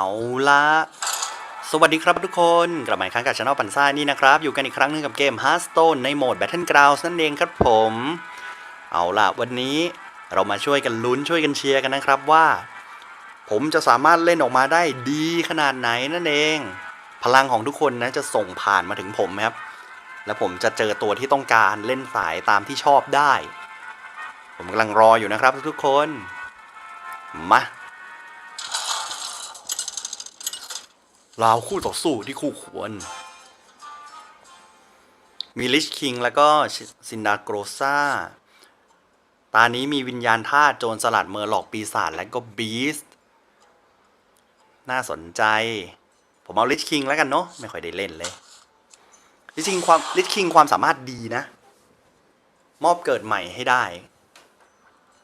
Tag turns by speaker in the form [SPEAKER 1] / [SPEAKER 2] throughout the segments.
[SPEAKER 1] เอาละสวัสดีครับทุกคน กลับมาอีกครั้งกับช anel ปันซ่านี่นะครับ อยู่กันอีกครั้งหนึงกับเกม Hearthstone ในโหมด Battlegrounds นั่นเองครับผม เอาล่ะ วันนี้เรามาช่วยกันลุ้นช่วยกันเชียร์กันนะครับว่า ผมจะสามารถเล่นออกมาได้ดีขนาดไหนนั่นเอง พลังของทุกคนนะจะส่งผ่านมาถึงผมครับ และผมจะเจอตัวที่ต้องการเล่นสายตามที่ชอบได้ ผมกำลังรออยู่นะครับทุกๆคน มา ลาวคู่ต่อสู้ที่คู่ควร มีลิชคิงแล้วก็ซินดาโกรซาตานี้มีวิญญาณธาโจรสลัดเมอร์หลอกปีศาจและก็บีสต์น่าสนใจ ผมเอาลิชคิงแล้วกันเนาะไม่ค่อยได้เล่นเลยลิชคิงความลิชคิงความสามารถดีนะ มอบเกิดใหม่ให้ได้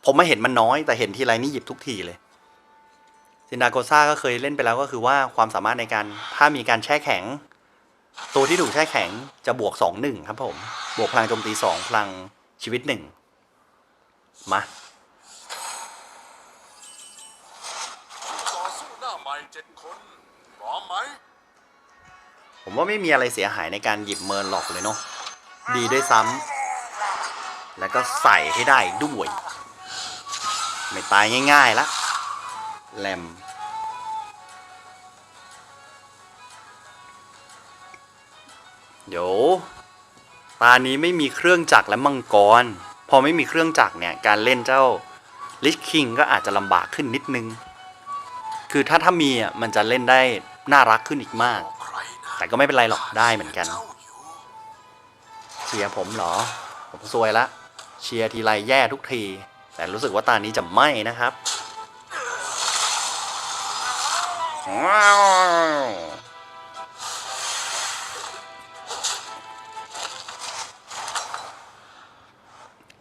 [SPEAKER 1] ผมไมาเห็นมันน้อยแต่เห็นทีไรนี่หยิบทุกทีเลย ซินดาโกซ่าก็เคยเล่นไปแล้วก็คือว่าความสามารถในการถ้ามีการแช่แข็ง ตัวที่ถูกแช่แข็งจะบวกสองหนึ่งครับผม บวกพลังโจมตีสองพลังชีวิตหนึ่งมา
[SPEAKER 2] ต่อสู้หน้าใหม่เจ็ดคนพร้อมไหม
[SPEAKER 1] ผมว่าไม่มีอะไรเสียหายในการหยิบเมินหลอกเลยเนาะดีด้วยซ้ำแล้วก็ใส่ให้ได้ด้วย ไม่ตายง่ายๆละแลม เดี๋ยวตานี้ไม่มีเครื่องจักรและมังกร พอไม่มีเครื่องจักรเนี่ยการเล่นเจ้าลิชคิงก็อาจจะลำบากขึ้นนิดนึง คือถ้าถ้ามีอะมันจะเล่นได้น่ารักขึ้นอีกมาก แต่ก็ไม่เป็นไรหรอกได้เหมือนกัน
[SPEAKER 2] เจ้าอยู่
[SPEAKER 1] เชียร์ผมเหรอ ผมซวยละ เชียร์ทีไรแย่ทุกที แต่รู้สึกว่าตานี้จะไม่นะครับ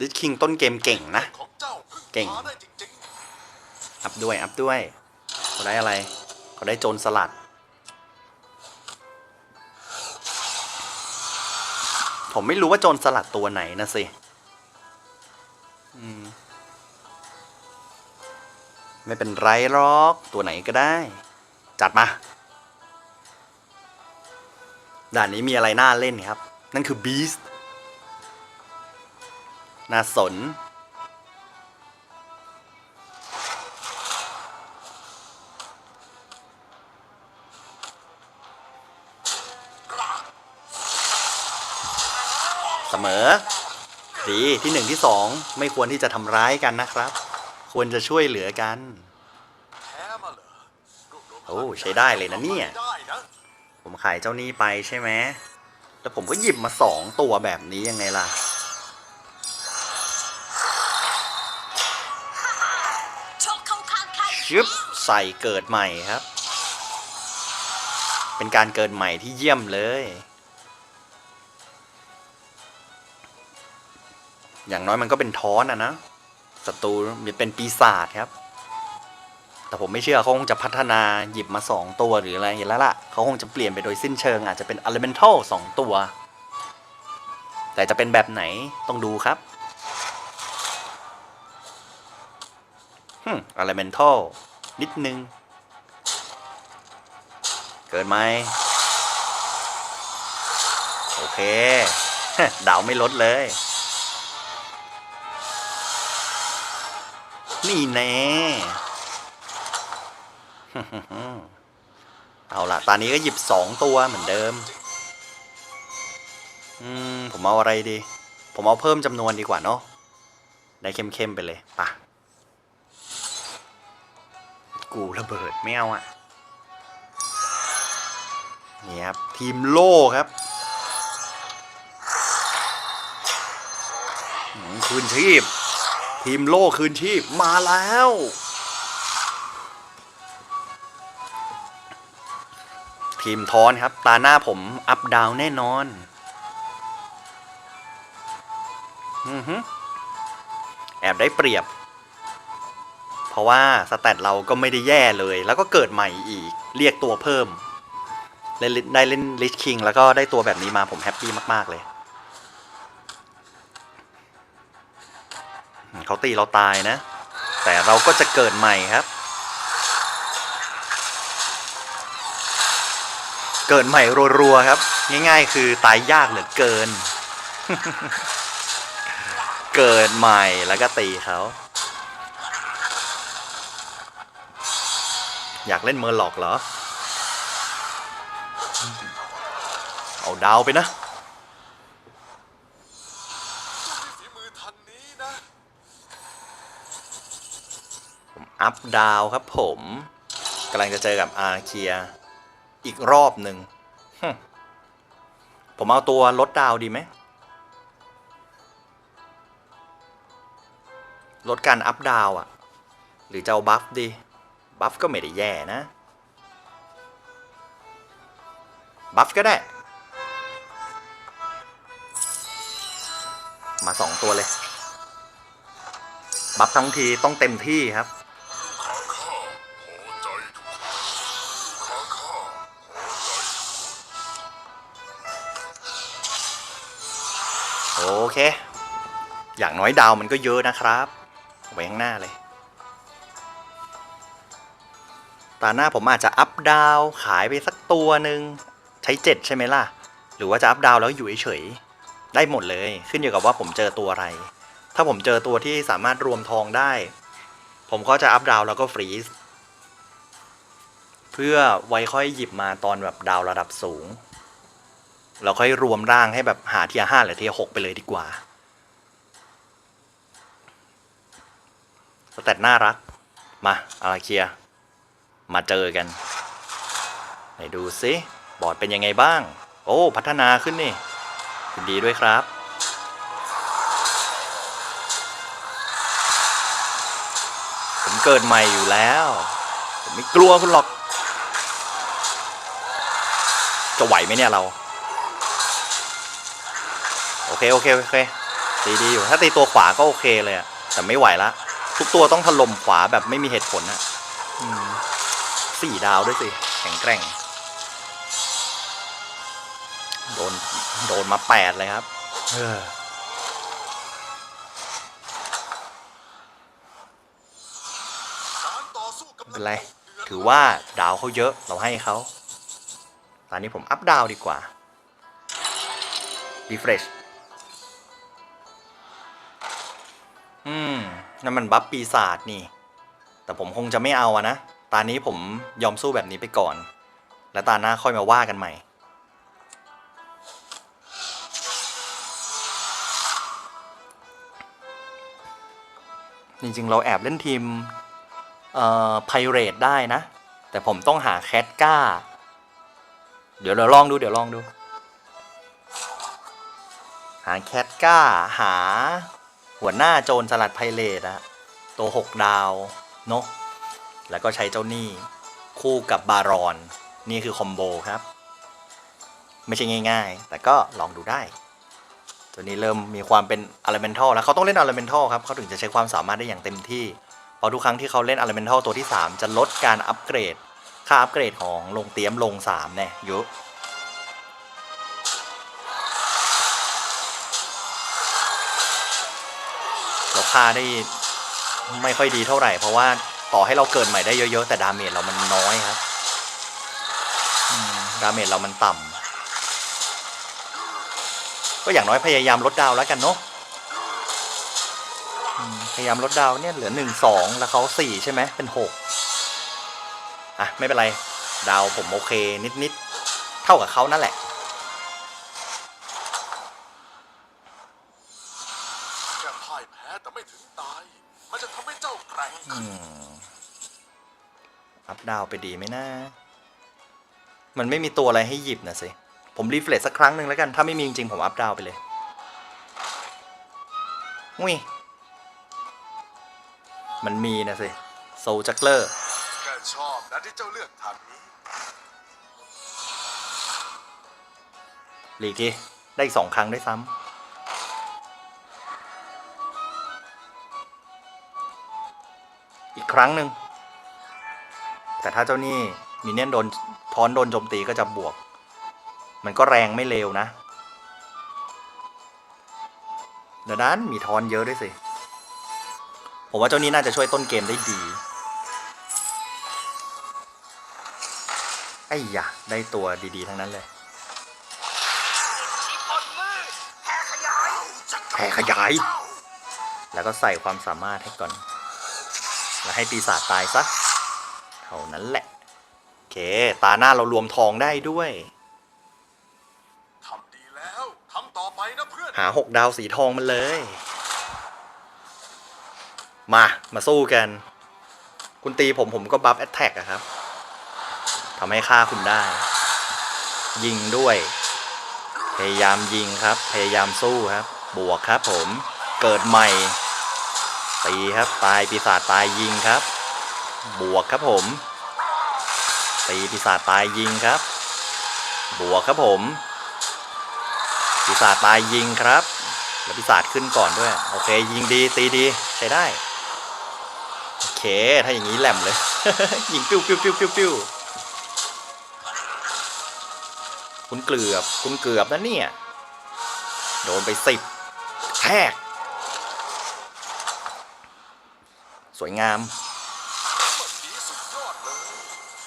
[SPEAKER 1] ว้าวดิคิงต้นเกมเก่งนะ
[SPEAKER 2] เก่
[SPEAKER 1] ง อัพด้วย อัพด้วยเขาได้อะไรเขาได้โจรสลัด ผมไม่รู้ว่าโจรสลัดตัวไหนนะสิมไม่เป็นไรหรอกตัวไหนก็ได้ จัดมา ด่านนี้มีอะไรน่าเล่นครับ นั่นคือ Beast นาสน เสมอ ดีที่หนึ่งที่สองไม่ควรที่จะทำร้ายกันนะครับ ควรจะช่วยเหลือกัน โอ้ใช้ได้เลยนะเนี่ย ผมขายเจ้านี้ไปใช่ไหม แล้วผมก็หยิบมาสองตัวแบบนี้ยังไงล่ะ
[SPEAKER 3] ข้างใคร
[SPEAKER 1] ชึบใส่เกิดใหม่ครับ เป็นการเกิดใหม่ที่เยี่ยมเลย อย่างน้อยมันก็เป็นท้อนอะนะศัตรูมันเป็นปีศาจครับ แต่ผมไม่เชื่อเขาคงจะพัฒนาหยิบมาสองตัวหรืออะไรแล้วล่ะเขาคงจะเปลี่ยนไปโดยสิ้นเชิง อาจจะเป็น Elemental สองตัว แต่จะเป็นแบบไหนต้องดูครับ ฮึม Elemental นิดนึง เกิดไหม โอเค ดาวไม่ลดเลย นี่แน่เอาล่ะตอนนี้ก็หยิบสองตัวเหมือนเดิม อืม ผมเอาอะไรดี ผมเอาเพิ่มจำนวนดีกว่าเนาะ ได้เข้มๆไปเลย ป่ะ กูระเบิดไม่เอาอะนี่ครับ ทีมโล่ครับอืมคืนชีพ ทีมโล่คืนชีพมาแล้วทีมทอนครับ ตาหน้าผมอัพดาวแน่นอนอือฮึแอบได้เปรียบ เพราะว่าสแตทเราก็ไม่ได้แย่เลย แล้วก็เกิดใหม่อีก เรียกตัวเพิ่มได้เล่นได้เล่นลิชคิงแล้วก็ได้ตัวแบบนี้มาผมแฮปปี้มากๆเลย เขาตีเราตายนะ แต่เราก็จะเกิดใหม่ครับ เกิดใหม่รัวๆครับ ง่ายๆ คือตายยากเหลือเกิน เกิดใหม่แล้วก็ตีเขา อยากเล่นเมอร์ล็อกเหรอ เอาดาวไปนะ
[SPEAKER 2] เจ้ามีฝีมือทางนี้นะ
[SPEAKER 1] ผมอัพดาวครับผมกำลังจะเจอกับอาเคียอีกรอบหนึ่งฮึ่มผมเอาตัวลดดาวดีไหมลดการอัพดาวอะหรือจะเอาบัฟดี บัฟก็ไม่ได้แย่นะ บัฟก็ได้ มาสองตัวเลย บัฟทั้งทีต้องเต็มที่ครับ โอเค อย่างน้อยดาวมันก็เยอะนะครับไว้ข้างหน้าเลย ตาหน้าผมอาจจะอัพดาวขายไปสักตัวหนึ่งใช้เจ็ดใช่ไหมล่ะ หรือว่าจะอัพดาวแล้วอยู่เฉยๆได้หมดเลยขึ้นอยู่กับว่าผมเจอตัวอะไร ถ้าผมเจอตัวที่สามารถรวมทองได้ ผมก็จะอัพดาวแล้วก็ฟรีซเพื่อไว้ค่อยหยิบมาตอนแบบดาวระดับสูงเราค่อยรวมร่างให้แบบหาเทียห้าหรือเทียหกไปเลยดีกว่าสแตทน่ารัก มาอาราเคีย มาเจอกันไหนดูซิบอร์ดเป็นยังไงบ้าง โอ้ พัฒนาขึ้นนี่ยินดีด้วยครับ ผมเกิดใหม่อยู่แล้ว ผมไม่กลัวคุณหรอก จะไหวไหมเนี่ยเรา โอเค โอเค โอเค ตีดีอยู่ ถ้าตีตัวขวาก็โอเคเลยอะแต่ไม่ไหวละ ทุกตัวต้องถล่มขวาแบบไม่มีเหตุผลอะอืม สี่ดาวด้วยสิ แข็งแกร่ง โดน โดนมาแปดเลยครับเออ
[SPEAKER 2] การต่อสู้กับ
[SPEAKER 1] ไม่เป็นไร ถือว่าดาวเขาเยอะเราให้เขา ตอนนี้ผมอัพดาวดีกว่า refresh อืมนั่นมันบัฟปีศาจนี่ แต่ผมคงจะไม่เอาอะนะ ตอนนี้ผมยอมสู้แบบนี้ไปก่อน แล้วตาหน้าค่อยมาว่ากันใหม่ จริงๆ เราแอบเล่นทีมเอ่อไพเรตได้นะ แต่ผมต้องหาแคทก้า เดี๋ยวเราลองดู เดี๋ยวลองดู หาแคทก้า หา หัวหน้าโจรสลัดไพเรตอะตัวหกดาว เนอะ แล้วก็ใช้เจ้าหนี้คู่กับบารอน นี่คือคอมโบครับ ไม่ใช่ง่าย ๆ แต่ก็ลองดูได้ ตัวนี้เริ่มมีความเป็น Elemental แล้วเขาต้องเล่น Elemental ครับเขาถึงจะใช้ความสามารถได้อย่างเต็มที่เพราะทุกครั้งที่เขาเล่น Elemental ตัวที่ 3 จะลดการอัปเกรด ค่าอัปเกรดของลงเตียมลง3เนี่ยเยอะเราค่าได้ไม่ค่อยดีเท่าไหร่เพราะว่า ต่อให้เราเกิดใหม่ได้เยอะๆ แต่ดาเมจเรามันน้อยครับอืมดาเมจเรามันต่ำก็อย่างน้อยพยายามลดดาวแล้วกันเนาะอืมพยายามลดดาวเนี่ยเหลือหนึ่งสองแล้วเขาสี่ใช่ไหมเป็นหกอะไม่เป็นไร ดาวผมโอเคนิดๆ เท่ากับเขานั่นแหละ
[SPEAKER 2] แค่พ่ายแพ้แต่ไม่ถึงตาย มันจะทำให้เจ้าแกร่ง
[SPEAKER 1] อื
[SPEAKER 2] ขึ้น
[SPEAKER 1] มอัพดาวไปดีไหมนะมันไม่มีตัวอะไรให้หยิบนะสิ ผมรีเฟรชสักครั้งหนึ่งแล้วกัน ถ้าไม่มีจริงๆ ผมอัพดาวไปเลยอุ้ย มันมีนะสิ โซจักเลอร์
[SPEAKER 2] แค่ชอบนะที่เจ้าเลือกทางนี้
[SPEAKER 1] ลีกทีได้อีกสองครั้งด้วยซ้ำ ครั้งหนึ่ง แต่ถ้าเจ้านี่มีเนี่ยนโดนทอนโดนโจมตีก็จะบวก มันก็แรงไม่เลวนะเดี๋ยวนั้นมีทอนเยอะด้วยสิ ผมว่าเจ้านี้น่าจะช่วยต้นเกมได้ดี ไอ้ยะได้ตัวดีๆ ทั้งนั้นเลย
[SPEAKER 3] แผ่ขยาย
[SPEAKER 1] แล้วก็ใส่ความสามารถให้ก่อน แล้วให้ปีศาจตายซะเท่านั้นแหละ โอเค ตาหน้าเรารวมทองได้ด้วย
[SPEAKER 2] ทำดีแล้วทำต่อไปนะเพื่อน
[SPEAKER 1] หาหกดาวสีทองมันเลย มา มาสู้กัน คุณตีผมผมก็บัฟแอตแทกอะครับทำให้ฆ่าคุณได้ ยิงด้วย พยายามยิงครับ พยายามสู้ครับ บวกครับผม เกิดใหม่ ตีครับตายปีศาจตายยิงครับ บวกครับผม ตีปีศาจตายยิงครับ บวกครับผม ปีศาจตายยิงครับ แล้วปีศาจขึ้นก่อนด้วย โอเค ยิงดีตีดีใช้ได้ โอเค ถ้าอย่างนี้แหลมเลย ยิงปิ้วปิ้วปิ้วปิ้วปิ้วคุณเกือบคุณเกือบนะเนี่ย โดนไปสิบแทก ส วยงาม
[SPEAKER 2] ดีสุดยอดเลย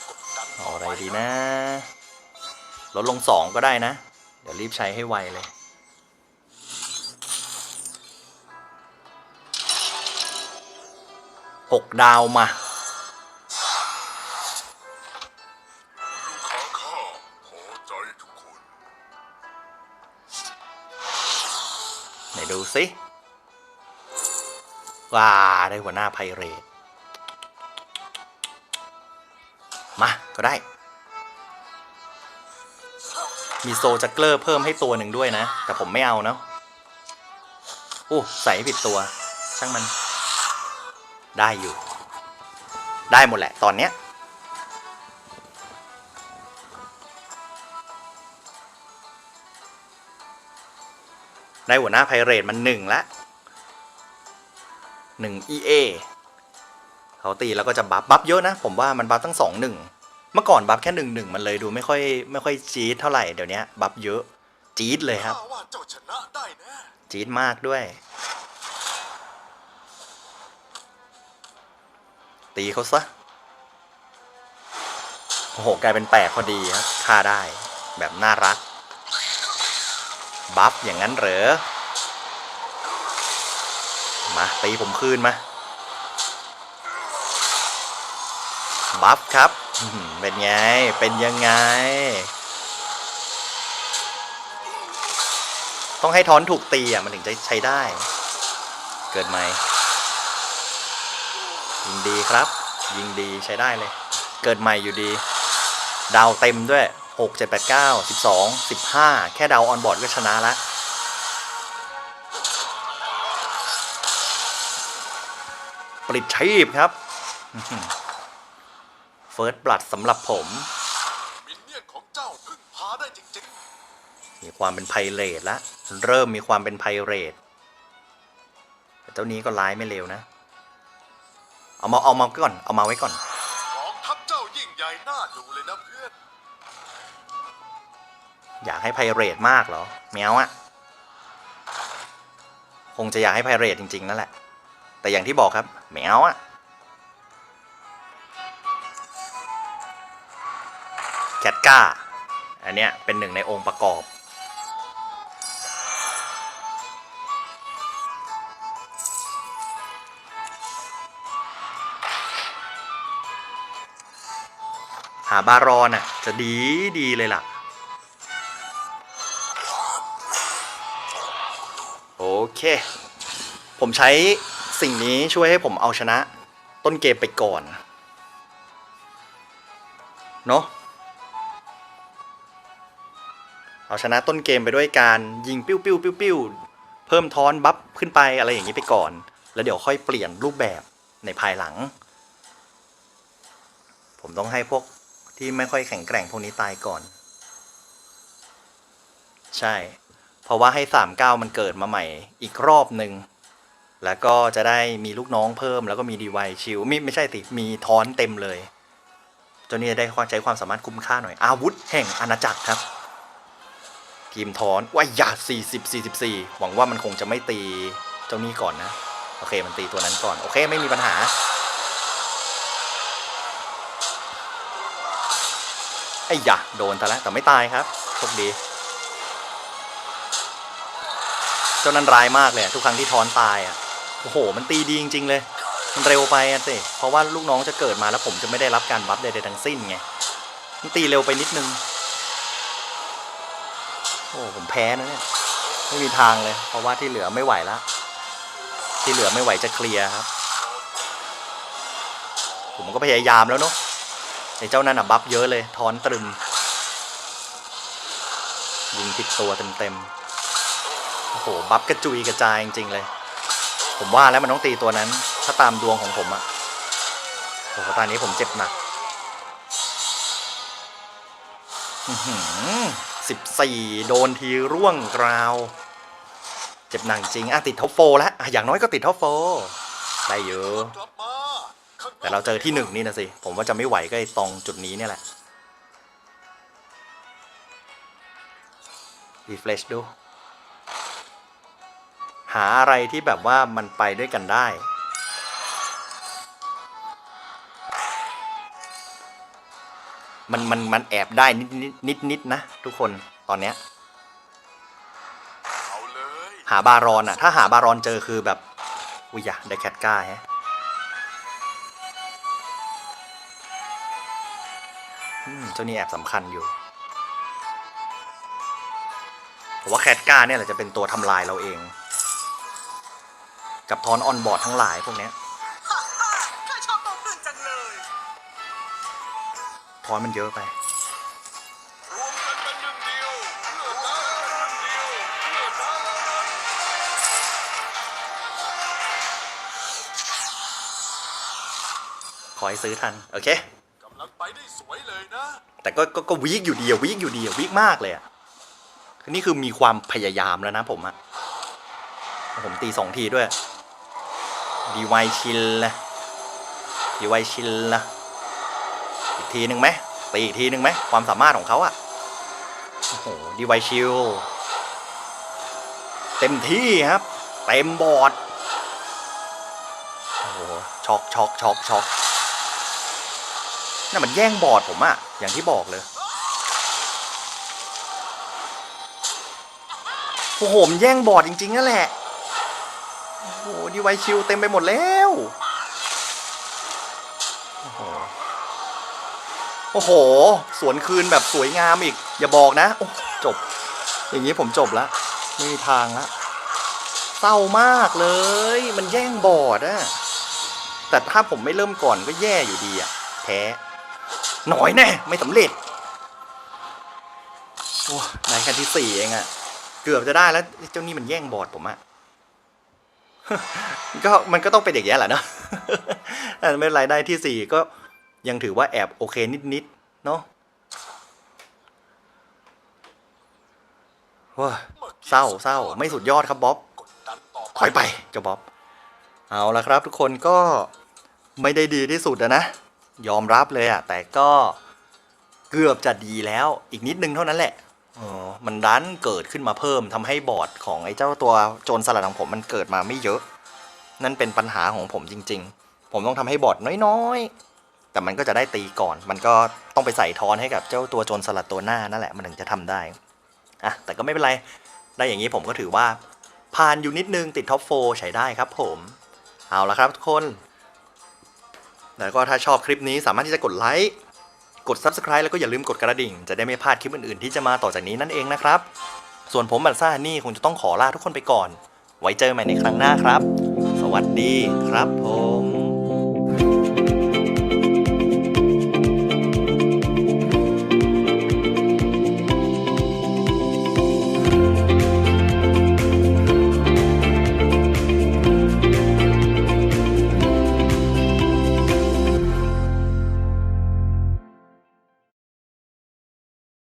[SPEAKER 2] กดดัน
[SPEAKER 1] เอาอะไรดีนะลดลงสองก็ได้นะ เดี๋ยวรีบใช้ให้ไวเลยหกดาวมา
[SPEAKER 2] ลูกค้าข้าพอใจทุกคน
[SPEAKER 1] ไหนดูสิ ว้าได้หัวหน้าไพเรตมาก็ได้ มีโซจักเกอร์เพิ่มให้ตัวหนึ่งด้วยนะ แต่ผมไม่เอาเนาะอู้ใส่ผิดตัว ช่างมัน ได้อยู่ ได้หมดแหละ ตอนเนี้ยได้หัวหน้าไพเรตมันหนึ่งละ หนึ่ง EA เขาตีแล้วก็จะบัฟบัฟเยอะนะ ผมว่ามันบัฟตั้งสองหนึ่งเมื่อก่อนบัฟแค่หนึ่งหนึ่งมันเลยดูไม่ค่อยไม่ค่อยจี๊ดเท่าไหร่เดี๋ยวนี้บัฟเยอะจี๊ดเลยครับ
[SPEAKER 2] จี๊ด
[SPEAKER 1] มากด้วย ตีเขาซะโอ้โหกลายเป็นแปลกพอดีครับฆ่าได้แบบน่ารัก บัฟอย่างนั้นเหรอ ตีผมคืนมาบัฟครับ เป็นไง เป็นยังไง ต้องให้ท้อนถูกตีอะ มันถึงจะใช้ได้ เกิดไหมยิงดีครับ ยิงดีใช้ได้เลย เกิดใหม่อยู่ดี ดาวเต็มด้วย 6 7 8 9 12 15 แค่ดาวออนบอร์ดก็ชนะละ ปลิดชีพครับเฟิร์สบลัดสำหรับผม
[SPEAKER 2] มินเนี่ยนของเจ้าพึ่งพาได้จริง
[SPEAKER 1] มีความเป็นไพเรตละ เริ่มมีความเป็นไพเรตแต่เจ้านี้ก็ร้ายไม่เร็วนะ เอามาเอามาก่อน เอามาไว้ก่อน
[SPEAKER 2] ๆกองทัพเจ้ายิ่งใหญ่น่าดูเลยนะเพื่อน
[SPEAKER 1] อยากให้ไพเรตมากเหรอแมวอะคงจะอยากให้ไพเรตจริง ๆ นั่นแหละ แต่อย่างที่บอกครับแมวอะแคทก้า อันเนี้ยเป็นหนึ่งในองค์ประกอบ หาบารอนอะจะดีดีเลยล่ะ โอเค ผมใช้ สิ่งนี้ช่วยให้ผมเอาชนะต้นเกมไปก่อน เนาะเอาชนะต้นเกมไปด้วยการยิงปิ้วปิ้วปิ้วปิ้วเพิ่มทอนบัฟขึ้นไปอะไรอย่างนี้ไปก่อน แล้วเดี๋ยวค่อยเปลี่ยนรูปแบบในภายหลัง ผมต้องให้พวกที่ไม่ค่อยแข็งแกร่งพวกนี้ตายก่อน ใช่ เพราะว่าให้สามเก้ามันเกิดมาใหม่อีกรอบหนึ่ง แล้วก็จะได้มีลูกน้องเพิ่ม แล้วก็มีดีไวชิลไม่ไม่ใช่สิมีทอนเต็มเลยเจ้านี้จะได้ใช้ความสามารถคุ้มค่าหน่อย อาวุธแห่งอาณาจักรครับ ทีมทอนว่ายา40 44 หวังว่ามันคงจะไม่ตีเจ้านี้ก่อนนะ โอเคมันตีตัวนั้นก่อน โอเคไม่มีปัญหา ไอ้ยะโดนแต่แล้วแต่ไม่ตายครับโชคดีเจ้านั้นร้ายมากเลยทุกครั้งที่ทอนตายอะ โอ้โห มันตีดีจริง ๆ เลย มันเร็วไปอะสิเพราะว่าลูกน้องจะเกิดมาแล้วผมจะไม่ได้รับการบัฟใดๆทั้งสิ้นไง มันตีเร็วไปนิดนึง โอ้ผมแพ้นะเนี่ย ไม่มีทางเลย เพราะว่าที่เหลือไม่ไหวละ ที่เหลือไม่ไหวจะเคลียร์ครับ ผมก็พยายามแล้วเนาะไอ้เจ้านั่นอะบัฟเยอะเลยทอนตรึม ยิงผิดตัวเต็มๆ โอ้โห บัฟกระจุยกระจายจริงๆเลย ผมว่าแล้วมันต้องตีตัวนั้น ถ้าตามดวงของผมอะโอ้โหตอนนี้ผมเจ็บหนักสิบสี่โดนทีร่วงกราว เจ็บหนักจริงอะติดท็อปโฟแล้วอะอย่างน้อยก็ติดท็อปโฟได้เยอะแต่เราเจอที่หนึ่งนี่นะสิ ผมว่าจะไม่ไหวก็ไอ้ตรงจุดนี้เนี่ยแหละรีเฟรชดูาอะไรที่แบบว่ามันไปด้วยกันได้ มันมันมันแอบได้นิดนิดนิดนิดนะ ทุกคนตอนเนี้ยหาบารอนอะถ้าหาบารอนเจอคือแบบอุ้ยอยะได้แคทก้าแฮะอืมเจ้านี่แอบสำคัญอยู่ผมว่าแคทก้าเนี่ยแหละจะเป็นตัวทำลายเราเอง กับทอนออนบอร์ดทั้งหลายพวกเนี้ย
[SPEAKER 3] ข้าชอบโตขึ้นจังเลย
[SPEAKER 1] ทอนมันเยอะไป
[SPEAKER 2] รวมกันเป็นหนึ่งเดียวเลือดน้ำเป็นหนึ่งเดียวเลือดน้ำแล้วนะ
[SPEAKER 1] ขอให้ซื้อทัน โอเค
[SPEAKER 2] กำลังไปได้สวยเลยนะ
[SPEAKER 1] แต่ก็ก็ก็วีกอยู่ดีอะวีกอยู่ดีอะวีกมากเลยอะคือนี่คือมีความพยายามแล้วนะผมอะผมตีสองทีด้วย ดีไวชินละดีไวชินละอีกทีหนึ่งไหมตีอีกทีหนึ่งไหมความสามารถของเขาอะโอ้โหดีไวชิลเต็มที่ครับ เต็มบอร์ดโอ้โหช็อกช็อกช็อกช็อกน่ะมันแย่งบอร์ดผมอะอย่างที่บอกเลยโอ้โหมแย่งบอร์ดจริงๆนั่นแหละ หดีไวชิวเต็มไปหมดแล้วโอ้โหโอ้โห สวนคืนแบบสวยงามอีก อย่าบอกนะจบ อย่างนี้ผมจบละไม่มีทางละเศร้ามากเลย มันแย่งบอร์ดอะแต่ถ้าผมไม่เริ่มก่อนก็แย่อยู่ดีอะแพ้หน่อยแน่ ไม่สำเร็จโอ้ได้แค่ที่สี่เองอะเกือบจะได้แล้วเจ้านี่มันแย่งบอร์ดผมอะ ก็มันก็ต้องเป็นอย่างนี้แหละเนาะแต่ไม่เป็นได้ที่สี่ก็ยังถือว่าแอบโอเคนิดๆเนาะว้าเศร้าเศร้าไม่สุดยอดครับบ๊อบ
[SPEAKER 2] กดดันต่อ
[SPEAKER 1] ถอยไปเจ้าบ๊อบ เอาละครับทุกคนก็ไม่ได้ดีที่สุดอะนะ ยอมรับเลยอะแต่ก็เกือบจะดีแล้วอีกนิดนึงเท่านั้นแหละ อ๋อมันดันเกิดขึ้นมาเพิ่มทำให้บอร์ดของไอ้เจ้าตัวโจรสลัดของผมมันเกิดมาไม่เยอะ นั่นเป็นปัญหาของผมจริง ๆ ผมต้องทำให้บอร์ดน้อยๆ แต่มันก็จะได้ตีก่อน มันก็ต้องไปใส่ทอนให้กับเจ้าตัวโจรสลัดตัวหน้านั่นแหละมันถึงจะทำได้อะแต่ก็ไม่เป็นไร ได้อย่างนี้ผมก็ถือว่าผ่านอยู่นิดนึงติดท็อปโฟใช้ได้ครับผม เอาละครับทุกคน แล้วก็ถ้าชอบคลิปนี้สามารถที่จะกดไลค์ กด Subscribe แล้วก็อย่าลืมกดกระดิ่ง จะได้ไม่พลาดคลิปอื่นๆ ที่จะมาต่อจากนี้นั่นเองนะครับ ส่วนผมบัตซ่านี่คงจะต้องขอลาทุกคนไปก่อน ไว้เจอใหม่ในครั้งหน้าครับ สวัสดีครับผม